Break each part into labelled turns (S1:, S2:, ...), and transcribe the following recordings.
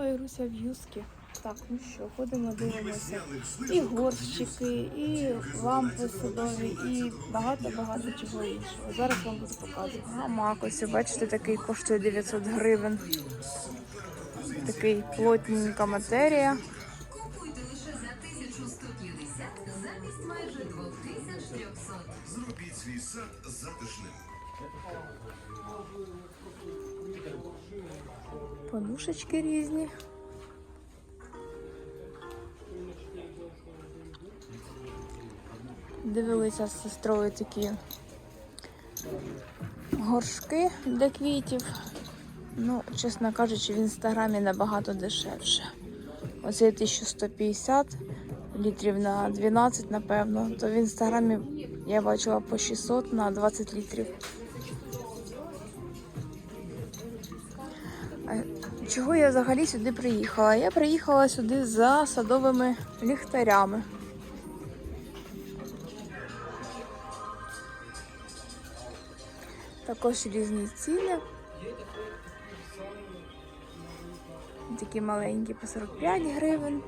S1: Іруся в юскі. Так, ну що, ходимо, дивимося. І горщики, і лампи садові, і багато-багато чого іншого. Зараз вам буду показувати. Гамак, ось бачите, такий коштує 900 гривень. Такий плотненька матерія.
S2: Зробіть свій сад затишним.
S1: Подушечки різні. Дивилися з сестрою такі горшки для квітів. Ну, чесно кажучи, в інстаграмі набагато дешевше. Оце 1150 літрів на 12, напевно. То в інстаграмі я бачила по 600 на 20 літрів. Чого я взагалі сюди приїхала? Я приїхала сюди за садовими ліхтарями. Також різні ціни. Такі маленькі по 45 гривень.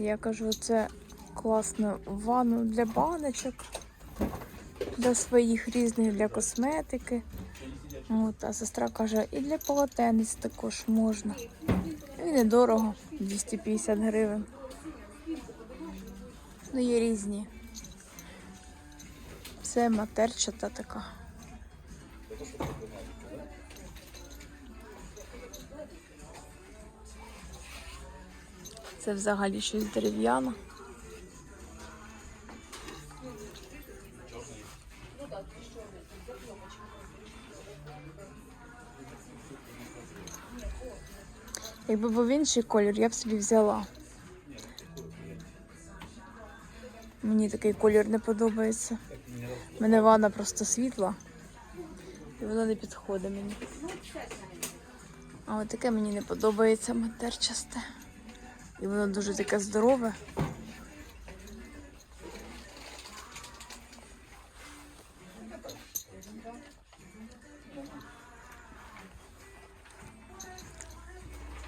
S1: Я кажу, це класно ванну для баночок, для своїх різних, для косметики. От, а сестра каже, і для полотенець також можна. І недорого, 250 гривень. Ну, є різні. Це матерчата така. Це взагалі щось дерев'яне. Якби був інший колір, я б собі взяла. Мені такий колір не подобається. Мене ванна просто світла. І воно не підходить мені. А от таке мені не подобається матерчасте. І воно дуже таке здорове.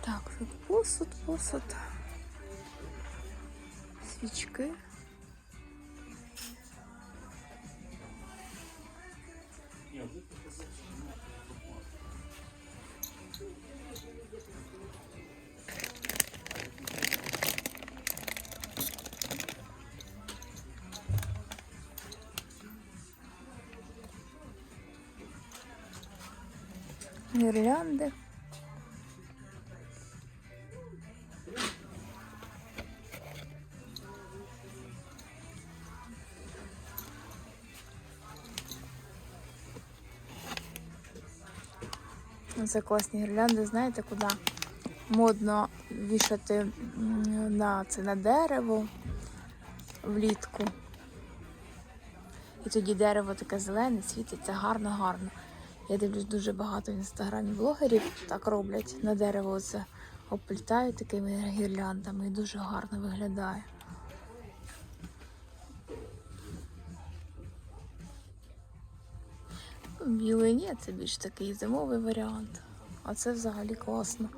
S1: Так, тут посуд, посуд. Свічки. Гірлянди. Це класні гірлянди, знаєте куди? Модно вішати на це на дерево влітку. І тоді дерево таке зелене, світиться гарно-гарно. Я дивлюсь дуже багато в інстаграмі блогерів так роблять на дерево це оплітають такими гірляндами і дуже гарно виглядає. Білий ні, це більш такий зимовий варіант. А це взагалі класно.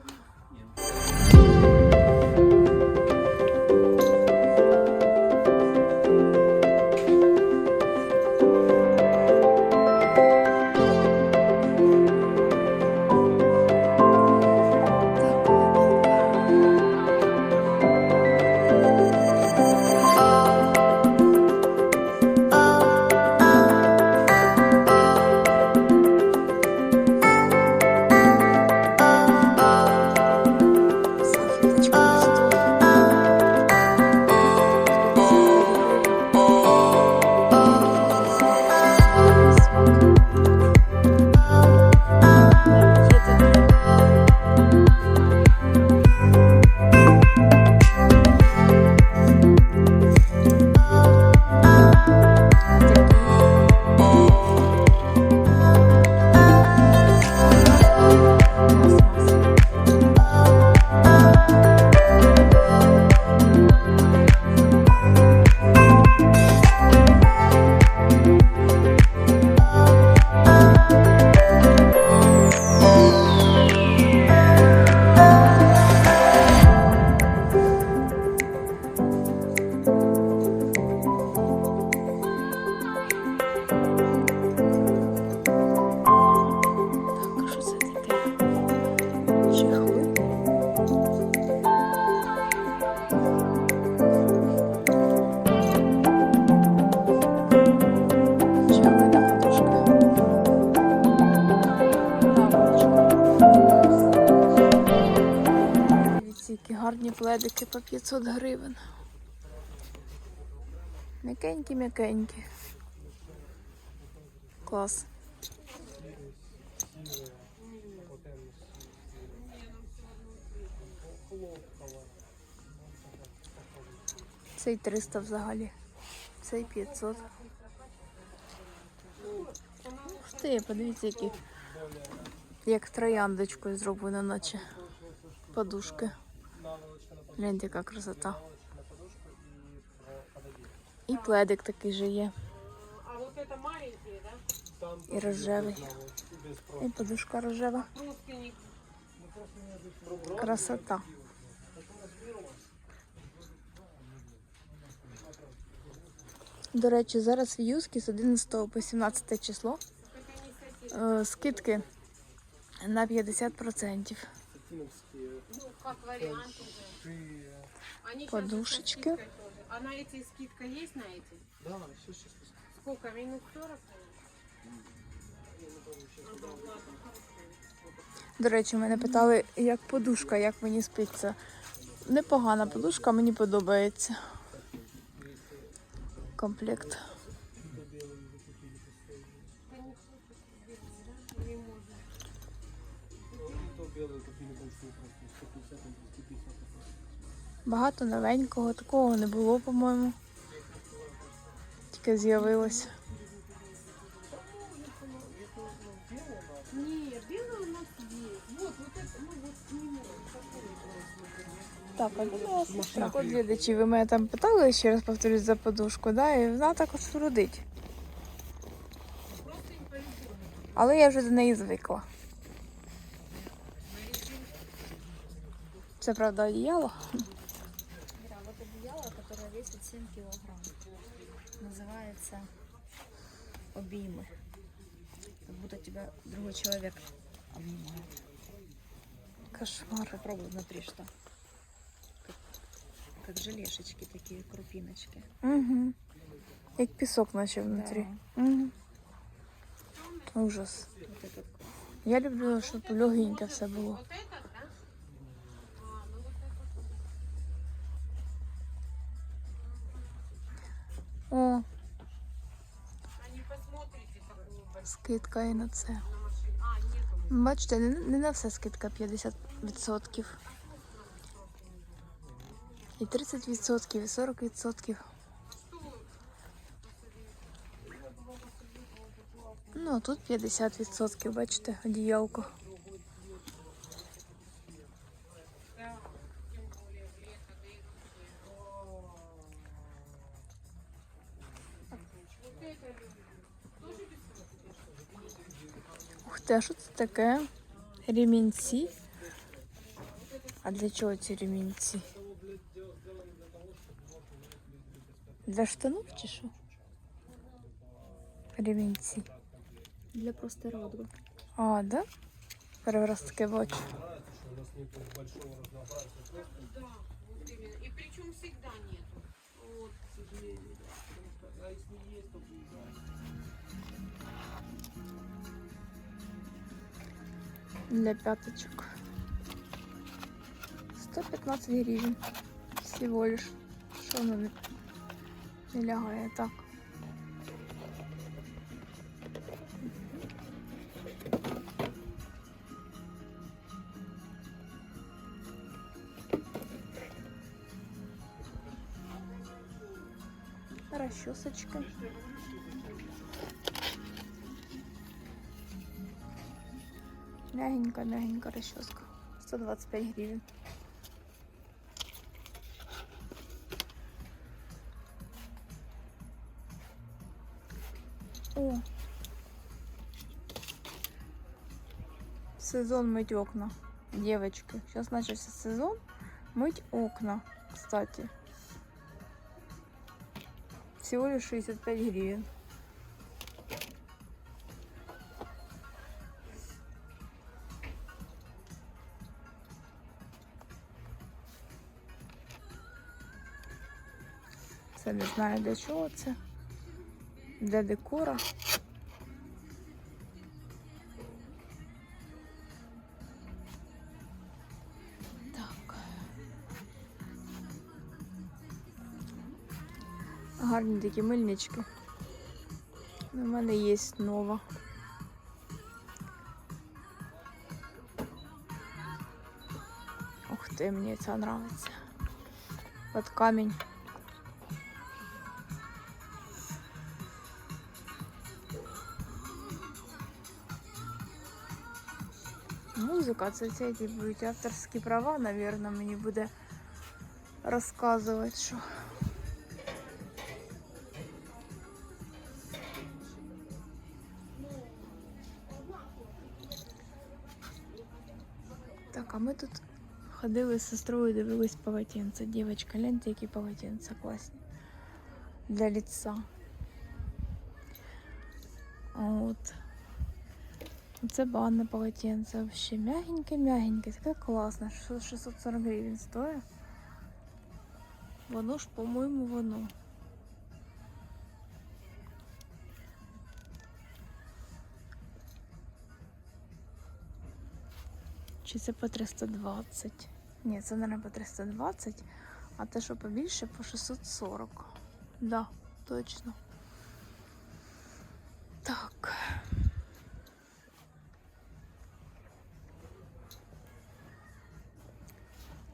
S1: Гарні пледики по 500 гривень. М'якенькі, м'якенькі. Клас. Цей 300 взагалі. Цей 500. Ух ти, подивіться, які. Як трояндочкою зроблено, наче подушки. Гляньте, яка красота. І пледик такий же є. І рожевий. І подушка рожева. Красота. До речі, зараз в Юскі з 11 по 17 число е, скидки на 50%.
S3: Ну, как вариант уже. Они
S1: Подушечки.
S3: А на эти скидка есть на эти?
S4: Да, все сейчас.
S3: Сколько? Минус 40? Ага.
S1: До речі, мене питали, як подушка, як мені спиться. Непогана подушка, мені подобається. Комплект. Багато новенького, такого не було, по-моєму. Тільки
S3: нему.
S1: Так, а так от глядачі, ви мене там питали, ще раз повторюсь за подушку, да, і вона також родить.
S3: Просто не по-любому.
S1: Але я вже до неї звикла. Це правда одіяло.
S5: Объемы. Как будто тебя другой человек обнимает.
S1: Кошмар.
S5: Попробуй внутри что. Как, как желешечки такие, крупиночки.
S1: Угу. Як пісок наче внутрі. Угу. Ужас.
S5: Вот этот
S1: Я люблю, щоб легеньке все було. Скидка і на це. Бачите, не, не на все скидка 50%. І 30%, і 40%. Ну, а тут 50%, бачите, одіялко. а що це таке? Ремінці? А для чого ці ремінці? Для штанів чи що? Ремінці.
S5: Для простираду.
S1: А, да? Перший раз таке бачу.
S3: Да, вот именно. И причем всегда нету. Вот.
S1: Для пяточек. 115 гривен. Всего лишь. Що воно не лягає так. Расчесочка. Мягенькая, мягенькая расческа. 125 гривен. О! Сезон мыть окна. Девочки, сейчас начался сезон мыть окна, кстати. Всего лишь 65 гривен. Це не знаю для чого це, для декора. Так. Гарні такі мильнички. У мене є нова. Ух ти, мені це подобається. От камінь. Музика, це ці ті будуть авторські права, наверное, мені буде розказувати, що. Так, а ми тут ходили з сестрою, дивились полотенце. Дівчатка, гляньте, які полотенця класні. Для лица. От. Це банне полотенце. Вообще мягеньке-мягеньке. Таке класне. Що 640 гривень стоїть. Воно ж, по-моєму, воно. Чи це по 320? Ні, це, мабуть, по 320, а те, що побільше, по 640. Да, точно.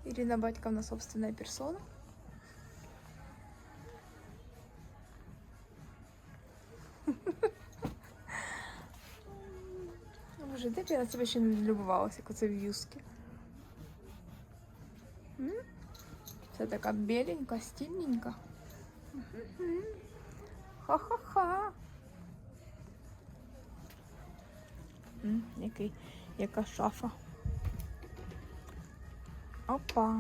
S1: Ирина Батьковна собственная персона. Боже, де б я на себе ще не любувалася, як оце в юскі. М? Це така біленька, стільненька. Мгм. Ха-ха-ха. М, Який, яка шафа. Опа.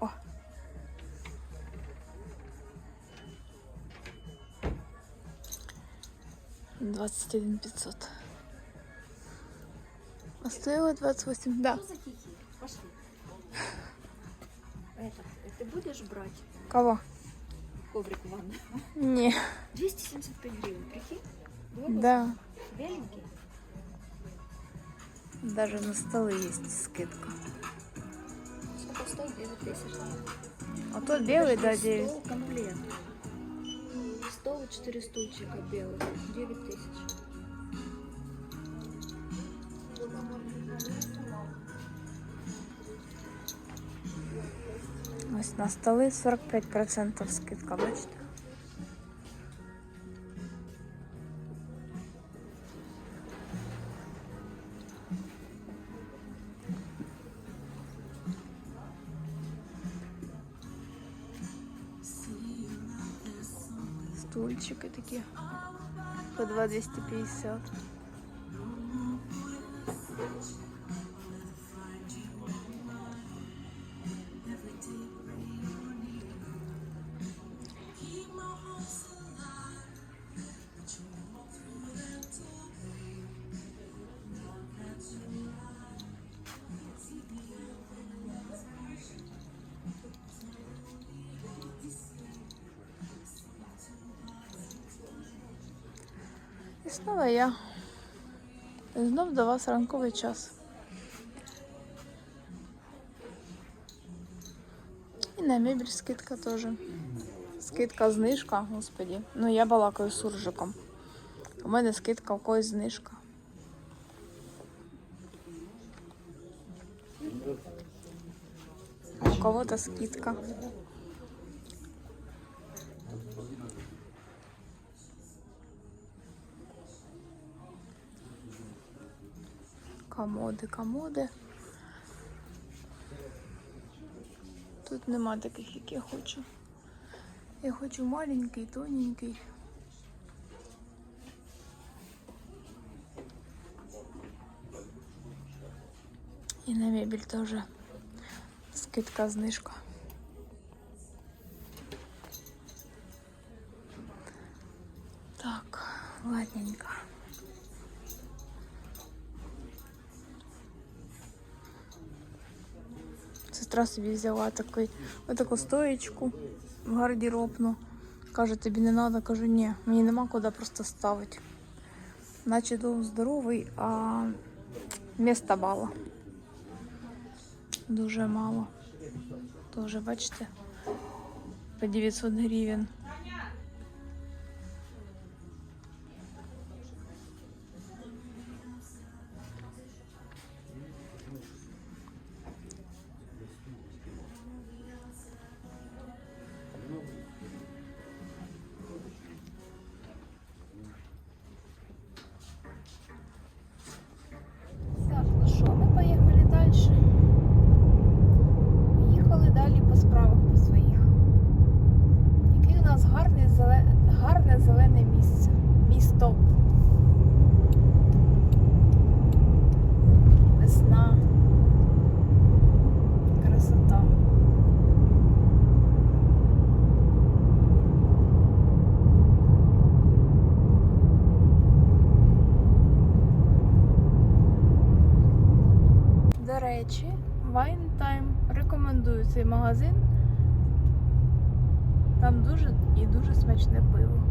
S1: О. Двадцать один пятьсот. А стоило двадцать восемь. Да.
S5: Пошли. Это, ты будешь брать
S1: Кого?
S5: коврик в ванну?
S1: Не.
S5: 275 гривен, прикинь?
S1: Да.
S5: Беленький.
S1: Даже на столы есть скидка.
S5: Сколько стоит? 9 тысяч.
S1: А тот белый, да,
S5: Стол
S1: 9.
S5: комплект. Стол и 4 стульчика белых. 9 тысяч.
S1: Ось на столи 45% скидка, бачите? Стульчики такі по 2250. Знову я. Знов до вас ранковий час. І на мебель скидка теж. Скидка знижка, господі. Ну я балакаю суржиком. У мене скидка, у когось знижка. У кого-то скидка. Комоди, комоди. Тут нема таких, як я хочу. Я хочу маленький, тоненький. І на мебель теж скидка, знижка. Так, ладненько. Сестра собі взяла такий, отаку стоєчку в гардеробну. Каже, тобі не треба, кажу, ні, мені нема куди просто ставити. Наче дом здоровий, а міста мало. Дуже мало. Тоже, бачите, по 900 гривен. Гарне, зеле... гарне зелене місце. Місто. Весна. Красота. До речі, Wine Time рекомендую цей магазин. Там дуже і дуже смачне пиво.